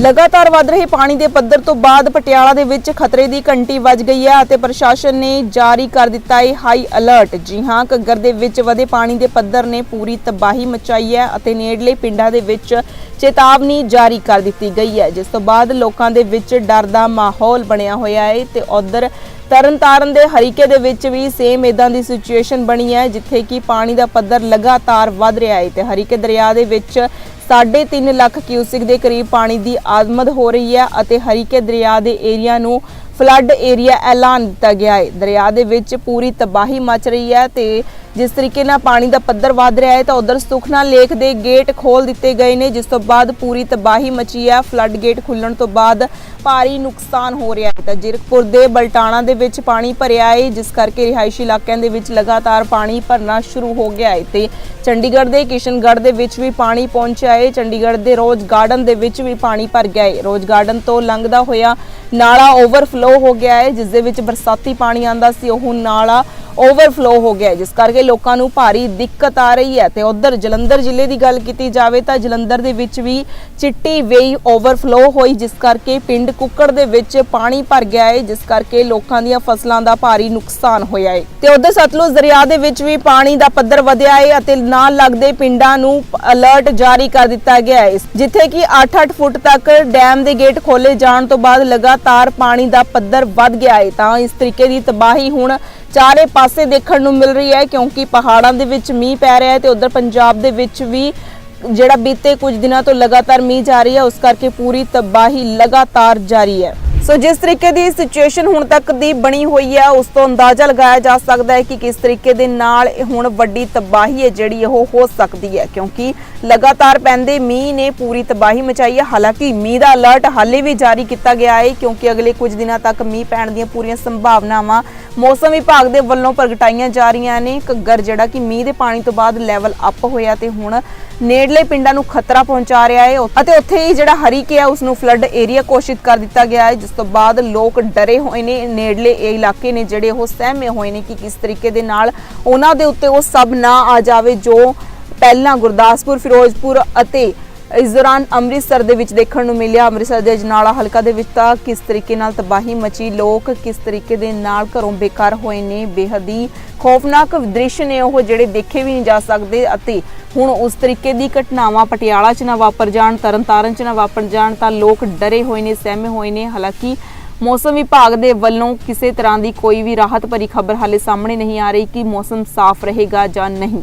ਲਗਾਤਾਰ ਵੱਧ ਰਹੇ ਪਾਣੀ ਦੇ ਪੱਧਰ ਤੋਂ ਬਾਅਦ ਪਟਿਆਲਾ ਦੇ ਵਿੱਚ ਖਤਰੇ ਦੀ ਘੰਟੀ ਵੱਜ ਗਈ ਹੈ ਅਤੇ ਪ੍ਰਸ਼ਾਸਨ ਨੇ ਜਾਰੀ ਕਰ ਦਿੱਤਾ ਹੈ ਹਾਈ ਅਲਰਟ। ਜੀ ਹਾਂ, ਘੱਗਰ ਦੇ ਵਿੱਚ ਵਧੇ ਪਾਣੀ ਦੇ ਪੱਧਰ ਨੇ ਪੂਰੀ ਤਬਾਹੀ ਮਚਾਈ ਹੈ ਅਤੇ ਨੇੜਲੇ ਪਿੰਡਾਂ ਦੇ ਵਿੱਚ ਚੇਤਾਵਨੀ ਜਾਰੀ ਕਰ ਦਿੱਤੀ ਗਈ ਹੈ, ਜਿਸ ਤੋਂ ਬਾਅਦ ਲੋਕਾਂ ਦੇ ਵਿੱਚ ਡਰ ਦਾ ਮਾਹੌਲ ਬਣਿਆ ਹੋਇਆ ਹੈ ਤੇ ਉਧਰ ਤਰਨਤਾਰਨ ਦੇ ਹਰੀਕੇ ਦੇ ਵਿੱਚ ਵੀ ਸੇਮ ਇਦਾਂ ਦੀ ਸਿਚੁਏਸ਼ਨ ਬਣੀ ਹੈ, ਜਿੱਥੇ ਕਿ ਪਾਣੀ ਦਾ ਪੱਧਰ ਲਗਾਤਾਰ ਵੱਧ ਰਿਹਾ ਹੈ ਤੇ ਹਰੀਕੇ ਦਰਿਆ ਦੇ ਵਿੱਚ 3.5 ਲੱਖ ਕਿਊਸਿਕ ਦੇ ਕਰੀਬ ਪਾਣੀ ਦੀ ਆਮਦ ਹੋ ਰਹੀ ਹੈ ਅਤੇ ਹਰੀਕੇ ਦਰਿਆ ਦੇ ਏਰੀਆ ਨੂੰ ਫਲੱਡ ਏਰੀਆ ਐਲਾਨ ਦਿੱਤਾ ਗਿਆ ਹੈ। ਦਰਿਆ ਦੇ ਵਿੱਚ ਪੂਰੀ ਤਬਾਹੀ ਮਚ ਰਹੀ ਹੈ ਤੇ ਜਿਸ ਤਰੀਕੇ ਨਾਲ ਪਾਣੀ ਦਾ ਪੱਧਰ ਵਧ ਰਿਹਾ ਹੈ ਤਾਂ ਉਧਰ ਸੁਖਨਾ ਲੇਕ ਦੇ ਗੇਟ ਖੋਲ ਦਿੱਤੇ ਗਏ ਨੇ, ਜਿਸ ਤੋਂ ਬਾਅਦ ਪੂਰੀ ਤਬਾਹੀ ਮਚੀ ਹੈ। ਫਲੱਡ ਗੇਟ ਖੁੱਲਣ ਤੋਂ ਬਾਅਦ ਭਾਰੀ ਨੁਕਸਾਨ ਹੋ ਰਿਹਾ ਹੈ। ਤਾਂ ਜਿਰਕਪੁਰ ਦੇ ਬਲਟਾਣਾ ਦੇ ਵਿੱਚ ਪਾਣੀ ਭਰਿਆ ਹੈ, ਜਿਸ ਕਰਕੇ ਰਿਹਾਇਸ਼ੀ ਇਲਾਕਿਆਂ ਦੇ ਵਿੱਚ ਲਗਾਤਾਰ ਪਾਣੀ ਭਰਨਾ ਸ਼ੁਰੂ ਹੋ ਗਿਆ ਹੈ। ਤੇ ਚੰਡੀਗੜ੍ਹ ਦੇ ਕਿਸ਼ਨਗੜ੍ਹ ਦੇ ਵਿੱਚ ਵੀ ਪਾਣੀ ਪਹੁੰਚਿਆ ਹੈ। ਚੰਡੀਗੜ੍ਹ ਦੇ ਰੋਜ਼ ਗਾਰਡਨ ਦੇ ਵਿੱਚ ਵੀ ਪਾਣੀ ਭਰ ਗਿਆ ਹੈ। ਰੋਜ਼ ਗਾਰਡਨ ਤੋਂ ਲੰਘਦਾ ਹੋਇਆ ਨਾਲਾ ਓਵਰਫਲੋ ਹੋ ਗਿਆ ਹੈ, ਜਿਸ ਦੇ ਵਿੱਚ ਬਰਸਾਤੀ ਪਾਣੀ ਆਂਦਾ ਸੀ। ਉਹ ਨਾਲਾ ਓਵਰਫਲੋ ਹੋ ਗਿਆ ਜਿਸ ਕਰਕੇ ਲੋਕਾਂ ਨੂੰ ਭਾਰੀ ਦਿੱਕਤ ਆ ਰਹੀ ਹੈ। ਤੇ ਉਧਰ ਜਲੰਧਰ ਜ਼ਿਲ੍ਹੇ ਦੀ ਗੱਲ ਕੀਤੀ ਜਾਵੇ ਤਾਂ ਜਲੰਧਰ ਦੇ ਵਿੱਚ ਵੀ ਚਿੱਟੀ ਵੇਈ ਓਵਰਫਲੋ ਹੋਈ, ਜਿਸ ਕਰਕੇ ਪਿੰਡ ਕੁੱਕੜ ਦੇ ਵਿੱਚ ਪਾਣੀ ਭਰ ਗਿਆ ਹੈ, ਜਿਸ ਕਰਕੇ ਲੋਕਾਂ ਦੀਆਂ ਫਸਲਾਂ ਦਾ ਭਾਰੀ ਨੁਕਸਾਨ ਹੋਇਆ ਹੈ। ਤੇ ਉਧਰ ਸਤਲੁਜ ਦਰਿਆ ਦੇ ਵਿੱਚ ਵੀ ਪਾਣੀ ਦਾ ਪੱਧਰ ਵਧਿਆ ਹੈ ਅਤੇ ਨਾਲ ਲੱਗਦੇ ਪਿੰਡਾਂ ਨੂੰ ਅਲਰਟ ਜਾਰੀ ਕਰ ਦਿੱਤਾ ਗਿਆ ਹੈ ਜਿੱਥੇ ਕਿ 8-8 ਫੁੱਟ ਤੱਕ ਡੈਮ ਦੇ ਗੇਟ ਖੋਲੇ ਜਾਣ ਤੋਂ ਬਾਅਦ ਲਗਾਤਾਰ ਪਾਣੀ ਦਾ ਪੱਧਰ ਵੱਧ ਗਿਆ ਹੈ। ਤਾਂ ਇਸ ਤਰੀਕੇ ਦੀ ਤਬਾਹੀ ਹੁਣ ਚਾਰੇ ਪਾਸੇ ਦੇਖਣ ਨੂੰ ਮਿਲ ਰਹੀ ਹੈ ਕਿਉਂਕਿ ਪਹਾੜਾਂ ਦੇ ਵਿੱਚ ਮੀਂਹ ਪੈ ਰਿਹਾ ਹੈ ਤੇ ਉਧਰ ਪੰਜਾਬ ਦੇ ਵਿੱਚ ਵੀ ਜਿਹੜਾ ਬੀਤੇ ਕੁਝ ਦਿਨਾਂ ਤੋਂ ਲਗਾਤਾਰ ਮੀਂਹ ਜਾਰੀ ਹੈ, ਉਸ ਕਰਕੇ ਪੂਰੀ ਤਬਾਹੀ ਲਗਾਤਾਰ ਜਾਰੀ ਹੈ। ਸੋ ਜਿਸ ਤਰੀਕੇ ਦੀ ਸਿਚੁਏਸ਼ਨ ਹੁਣ ਤੱਕ ਦੀ ਬਣੀ ਹੋਈ ਹੈ, ਉਸ ਤੋਂ ਅੰਦਾਜ਼ਾ ਲਗਾਇਆ ਜਾ ਸਕਦਾ ਹੈ ਕਿ ਕਿਸ ਤਰੀਕੇ ਦੇ ਨਾਲ ਹੁਣ ਵੱਡੀ ਤਬਾਹੀ ਹੈ ਜਿਹੜੀ ਉਹ ਹੋ ਸਕਦੀ ਹੈ, ਕਿਉਂਕਿ ਲਗਾਤਾਰ ਪੈਂਦੇ ਮੀਂਹ ਨੇ ਪੂਰੀ ਤਬਾਹੀ ਮਚਾਈ ਹੈ। ਹਾਲਾਂਕਿ ਮੀਂਹ ਦਾ ਅਲਰਟ ਹਾਲੇ ਵੀ ਜਾਰੀ ਕੀਤਾ ਗਿਆ ਹੈ, ਕਿਉਂਕਿ ਅਗਲੇ ਕੁਝ ਦਿਨਾਂ ਤੱਕ ਮੀਂਹ ਪੈਣ ਦੀਆਂ ਪੂਰੀਆਂ ਸੰਭਾਵਨਾਵਾਂ ਮੌਸਮ ਵਿਭਾਗ ਦੇ ਵੱਲੋਂ ਪ੍ਰਗਟਾਈਆਂ ਜਾ ਰਹੀਆਂ ਨੇ। ਘੱਗਰ ਜਿਹੜਾ ਕਿ ਮੀਂਹ ਦੇ ਪਾਣੀ ਤੋਂ ਬਾਅਦ ਲੈਵਲ ਅਪ ਹੋਇਆ ਤੇ ਹੁਣ ਨੇੜਲੇ ਪਿੰਡਾਂ ਨੂੰ ਖਤਰਾ ਪਹੁੰਚਾ ਰਿਹਾ ਹੈ। ਅਤੇ ਉੱਥੇ ਹੀ ਜਿਹੜਾ ਹਰੀਕੇ ਹੈ ਉਸ ਨੂੰ ਫਲੱਡ ਏਰੀਆ ਘੋਸ਼ਿਤ ਕਰ ਦਿੱਤਾ ਗਿਆ ਹੈ, ਜਿਸ ਤੋਂ ਬਾਅਦ ਲੋਕ ਡਰੇ ਹੋਏ ਨੇ, ਨੇੜਲੇ ਇਹ ਇਲਾਕੇ ਨੇ ਜਿਹੜੇ ਉਹ ਸਹਿਮੇ ਹੋਏ ਨੇ ਕਿ ਕਿਸ ਤਰੀਕੇ ਦੇ ਨਾਲ ਉਹਨਾਂ ਦੇ ਉੱਤੇ ਉਹ ਸਭ ਨਾ ਆ ਜਾਵੇ, ਜੋ ਪਹਿਲਾਂ ਗੁਰਦਾਸਪੁਰ, ਫਿਰੋਜ਼ਪੁਰ ਅਤੇ ਇਸ ਦੌਰਾਨ ਅੰਮ੍ਰਿਤਸਰ ਦੇ ਵਿੱਚ ਦੇਖਣ ਨੂੰ ਮਿਲਿਆ, ਅੰਮ੍ਰਿਤਸਰ ਦੇ ਜਨਾਲਾ ਹਲਕਾ ਦੇ ਵਿੱਚ ਤਾਂ ਕਿਸ ਤਰੀਕੇ ਨਾਲ ਤਬਾਹੀ ਮਚੀ, ਲੋਕ ਕਿਸ ਤਰੀਕੇ ਦੇ ਨਾਲ ਘਰੋਂ ਬੇਕਾਰ ਹੋਏ ਨੇ, ਬੇਹੱਦੀ ਖੌਫਨਾਕ ਦ੍ਰਿਸ਼ ਨੇ ਉਹ ਜਿਹੜੇ ਦੇਖੇ ਵੀ ਨਹੀਂ ਜਾ ਸਕਦੇ ਅਤੇ ਹੁਣ ਉਸ ਤਰੀਕੇ ਦੀ ਘਟਨਾਵਾਂ ਪਟਿਆਲਾ 'ਚ ਨਾ ਵਾਪਰ ਜਾਣ, ਤਰਨਤਾਰਨ 'ਚ ਨਾ ਵਾਪਰ ਜਾਣ ਤਾਂ ਲੋਕ ਡਰੇ ਹੋਏ ਨੇ, ਸਹਿਮੇ ਹੋਏ ਨੇ। ਹਾਲਾਂਕਿ ਮੌਸਮ ਵਿਭਾਗ ਦੇ ਵੱਲੋਂ ਕਿਸੇ ਤਰ੍ਹਾਂ ਦੀ ਕੋਈ ਵੀ ਰਾਹਤ ਭਰੀ ਖਬਰ ਹਾਲੇ ਸਾਹਮਣੇ ਨਹੀਂ ਆ ਰਹੀ ਕਿ ਮੌਸਮ ਸਾਫ਼ ਰਹੇਗਾ ਜਾਂ ਨਹੀਂ।